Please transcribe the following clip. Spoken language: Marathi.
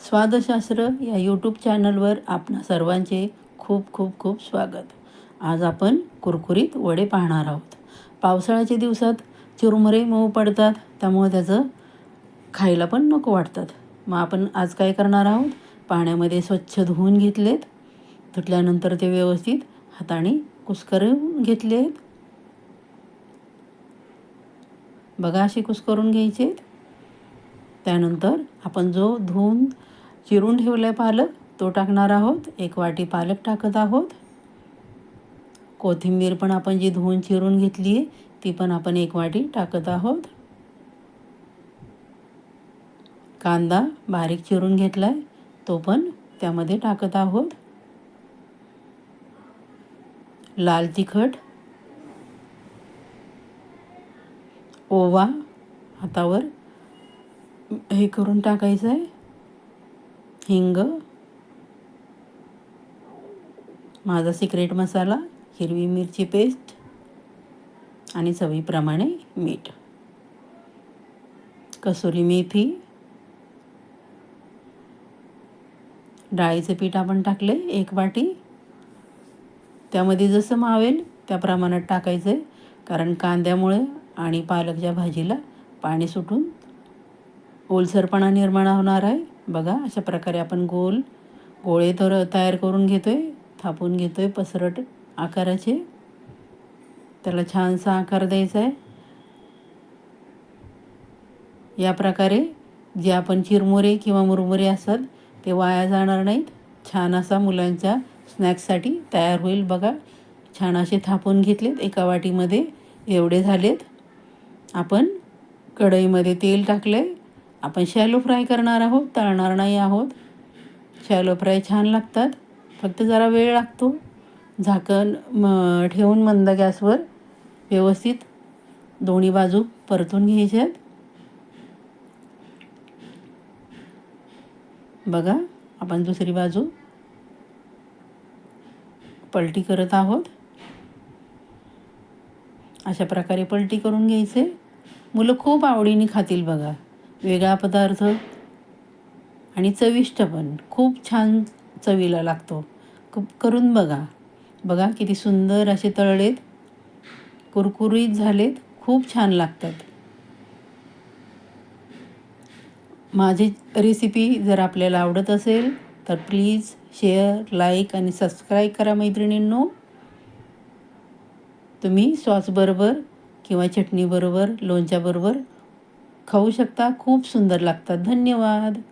स्वादशास्त्र या यूट्यूब चॅनलवर आपणा सर्वांचे खूप खूप खूप स्वागत. आज आपण कुरकुरीत वडे पाहणार आहोत. पावसाळ्याच्या दिवसात चिरमुरे मऊ पडतात त्यामुळे त्याचं खायला पण नको वाटतात. मग आपण आज काय करणार आहोत? पाण्यामध्ये स्वच्छ धुवून घेतलेत. धुतल्यानंतर ते व्यवस्थित हाताने कुस्करून घेतलेत. बघा असे कुस्करून घ्यायचे आहेत त्यानंतर आपण जो धुवून चिरून ठेवला आहे पालक तो टाकणार आहोत. एक वाटी पालक टाकत आहोत. कोथिंबीर पण आपण जी धुवून चिरून घेतली आहे ती पण आपण एक वाटी टाकत आहोत. कांदा बारीक चिरून घेतला आहे तो पण त्यामध्ये टाकत आहोत. लाल तिखट ओवा हातावर हे करून टाकायचं आहे हिंग. माझा सिक्रेट मसाला हिरवी मिरची पेस्ट आणि चवीप्रमाणे मीठ. कसुरी मेथी. डाळीचं पीठ आपण टाकले एक वाटी. त्यामध्ये जसं मावेल त्या प्रमाणात टाकायचं आहे कारण कांद्यामुळे आणि पालकच्या भाजीला पाणी सुटून ओलसरपणा निर्माण होणार आहे. बघा अशा प्रकारे आपण गोल गोळे तर तयार करून घेतो आहे थापून घेतो आहे पसरट आकाराचे. त्याला छानसा आकार द्यायचा आहे. या प्रकारे जे आपण चिरमुरे किंवा मुरमुरे असतात ते वाया जाणार नाहीत. छान असा मुलांच्या स्नॅक्ससाठी तयार होईल बघा. छान असे थापून घेतलेत एका वाटीमध्ये. एवढे झालेत. आपण कढईमध्ये तेल टाकलं आहे आपण शॅलो फ्राय करणार आहोत तळणार नाही आहोत. शॅलो फ्राय छान लागतात. फक्त जरा वेळ लागतो. झाकण म ठेवून मंद गॅसवर व्यवस्थित दोन्ही बाजू परतून घ्यायच्यात. बघा आपण दुसरी बाजू पलटी करत आहोत. अशा प्रकारे पलटी करून घ्यायचे. मुलं खूप आवडीने खातील बघा. वेगळा पदार्थ आणि चविष्ट पण. खूप छान चवीला लागतो. खूप करून बघा. बघा किती सुंदर असे तळलेत. कुरकुरीत झालेत. खूप छान लागतात. माझी रेसिपी जर आपल्याला आवडत असेल तर प्लीज शेअर लाईक आणि सबस्क्राईब करा मैत्रिणींनो. तुम्ही सॉसबरोबर किंवा चटणीबरोबर लोणच्याबरोबर खाऊ शकता. खूप सुंदर लागतात. धन्यवाद.